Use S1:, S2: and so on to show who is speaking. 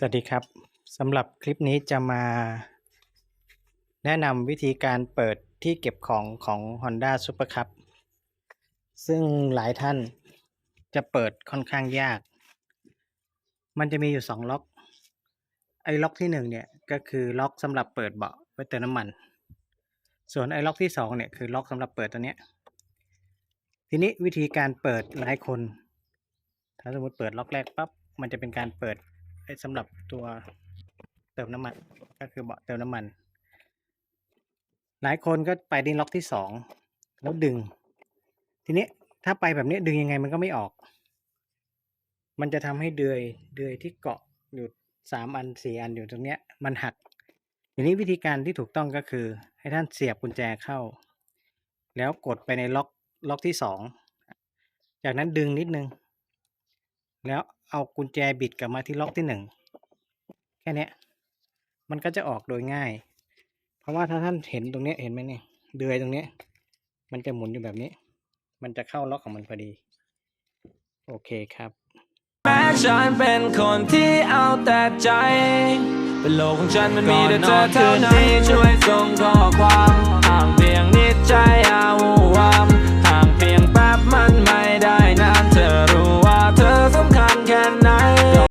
S1: สวัสดีครับสำหรับคลิปนี้จะมา แนะนำวิธีการเปิดที่เก็บของของ Honda Super Cup ซึ่งหลายท่านจะเปิดค่อนข้างยาก มันจะมีอยู่สองล็อก ไอ้ล็อกที่หนึ่งเนี่ย ก็คือล็อกสำหรับเปิดเบาะไว้เติมน้ำมัน ส่วนไอ้ล็อกที่สองเนี่ยคือล็อกสำหรับเปิดตัวเนี้ยทีนี้วิธีการเปิดหลายคน ถ้าสมมติเปิดล็อกแรกปั๊บมันจะเป็นการเปิด สำหรับตัวเติมน้ำมัน ก็คือเบาะเติมน้ำมัน หลายคนก็ไปที่ล็อกที่สองแล้วดึง ทีนี้ถ้าไปแบบนี้ดึงยังไงมันก็ไม่ออก มันจะทำให้เดือยเดือยที่เกาะอยู่สามอันสี่อันอยู่ตรงเนี้ย มันหักทีนี้วิธีการที่ถูกต้องก็คือ ให้ท่านเสียบกุญแจเข้า แล้วกดไปในล็อกล็อกที่สองจากนั้นดึงนิดนึง แล้วเอากุญแจบิดกลับมาที่ล็อกที่หนึ่งแค่เนี้ยมันก็จะออกโดยง่าย เพราะว่าถ้าท่านเห็นตรงเนี้ยเห็นไหมเนี่ยเดือยตรงเนี้ยมันจะหมุนอยู่แบบนี้ มันจะเข้าล็อกของมันพอดี โอเคครับ
S2: แม้ฉันเป็นคนที่เอาแต่ใจเป็นโลกของฉันมันมีแต่เธอเท่านั้นช่วยส่งข้อความอ่างเพียงนี้